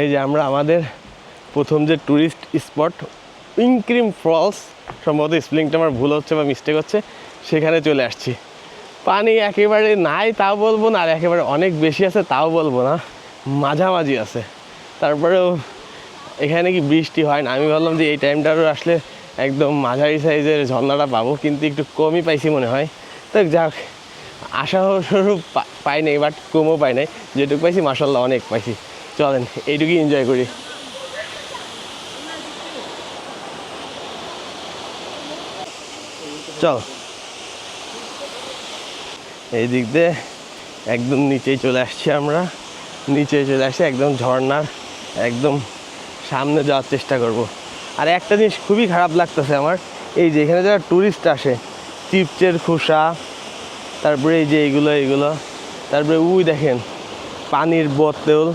এই যে আমরা আমাদের প্রথম যে ট্যুরিস্ট স্পট ইনক্রিম ফলস সম্ভবত স্প্লিংটা আমার ভুল হচ্ছে বা মিস্টেক হচ্ছে, সেখানে চলে আসছি। পানি একেবারে নাই, তাও বলব না, আর একেবারে অনেক বেশি আছে, তাও বলব না, মাঝামাঝি আছে। তারপরেও এখানে কি বৃষ্টি হয় না? আমি ভাবলাম যে এই টাইমটারও আসলে একদম মাঝারি সাইজের ঝর্ণাটা পাবো, কিন্তু একটু কমই পাইছি মনে হয়। তো যাক আশাস্বরূপ পাই নাই বাট কমও পাই নাই। যেটুকু পাইছি মাসাল্লাহ অনেক পাইছি। চলেন, এইটুকুই এনজয় করি। চল। এই দিক দিয়ে একদম নিচেই চলে আসছি আমরা। নিচে চলে আসছি, একদম ঝর্ণার, একদম সামনে যাওয়ার চেষ্টা করব। আর একটা জিনিস খুবই খারাপ লাগতেছে আমার, এই যে এখানে যারা ট্যুরিস্ট আসে, চিপচের খোসা, তারপরে এই যে এইগুলো এইগুলো, তারপরে উই দেখেন, পানির বোতল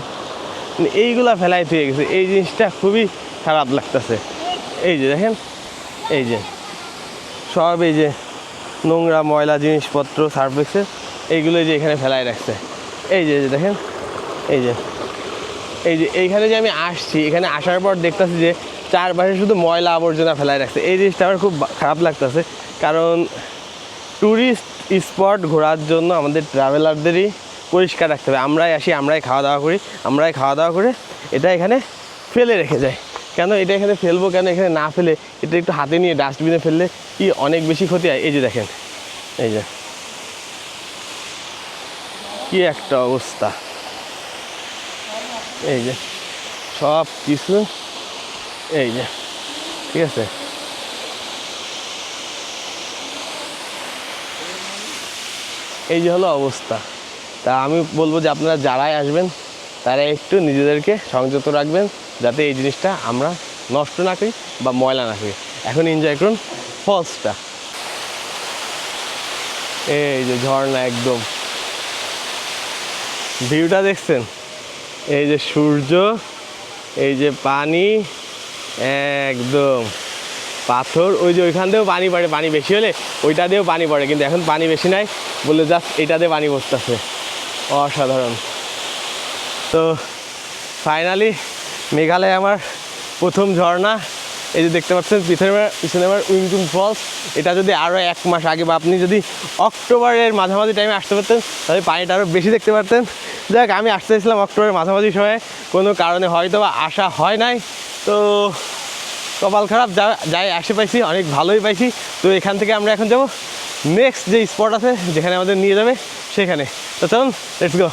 এইগুলা ফেলাই থুয়ে গেছে। এই জিনিসটা খুবই খারাপ লাগতেছে। এই যে দেখেন, এই যে সব এই যে নোংরা ময়লা জিনিসপত্র, সার্ফেক্সের এইগুলো এই যে এখানে ফেলাই রাখছে। এই যে যে দেখেন, এই যে এই যে এইখানে যে আমি আসছি, এখানে আসার পর দেখতেছি যে চারপাশে শুধু ময়লা আবর্জনা ফেলাই রাখছে। এই জিনিসটা আমার খুব খারাপ লাগতেছে। কারণ ট্যুরিস্ট স্পট ঘোরার জন্য আমাদের ট্রাভেলারদেরই পরিষ্কার রাখতে হবে। আমরাই আসি, আমরাই খাওয়া দাওয়া করি। আমরাই খাওয়া দাওয়া করে এটা এখানে ফেলে রেখে যায়। কেন? এটা এখানে ফেলব কেন? এখানে না ফেলে এটা একটু হাতে নিয়ে ডাস্টবিনে ফেললে কি অনেক বেশি ক্ষতি হয়? এই যে দেখেন, এই যে। কি একটা অবস্থা। এই যে, সব কিছু, এই যে, ঠিক আছে? এই যে হলো অবস্থা। তা আমি বলব যে আপনারা যারাই আসবেন, তারা একটু নিজেদেরকে সংযত রাখবেন, যাতে এই জিনিসটা আমরা নষ্ট না করি বা ময়লা না করি। এখন এনজয় করুন ফলসটা। এই যে ঝর্ণা একদম। ভিউটা দেখছেন? এই যে সূর্য, এই যে পানি, একদম। পাথর, ওই যে ওইখান দিয়েও পানি পড়ে, পানি বেশি হলে ওইটা দিয়েও পানি পড়ে, কিন্তু এখন পানি বেশি নাই, বলে জাস্ট এটা দিয়ে পানি পড়তেছে অসাধারণ। তো ফাইনালি মেঘালয় আমার প্রথম ঝর্ণা। এই যে দেখতে পাচ্ছেন পিছনে পিছনে আমার উইংটুম ফলস। এটা যদি আরও এক মাস আগে বা আপনি যদি অক্টোবরের মাঝামাঝি টাইমে আসতে পারতেন, তাহলে পানিটা আরও বেশি দেখতে পারতেন। যাক, আমি আসতে চাইছিলাম অক্টোবরের মাঝামাঝি সময়ে। কোনো কারণে হয়তো বা আসা হয় নাই। তো কপাল খারাপ, যা যাই আসে পাইছি, অনেক ভালোই পাইছি। তো এখান থেকে আমরা এখন যাব। নেক্সট যে স্পট আছে, যেখানে আমাদের নিয়ে যাবে, সেখানে। তো চলুন লেটস গো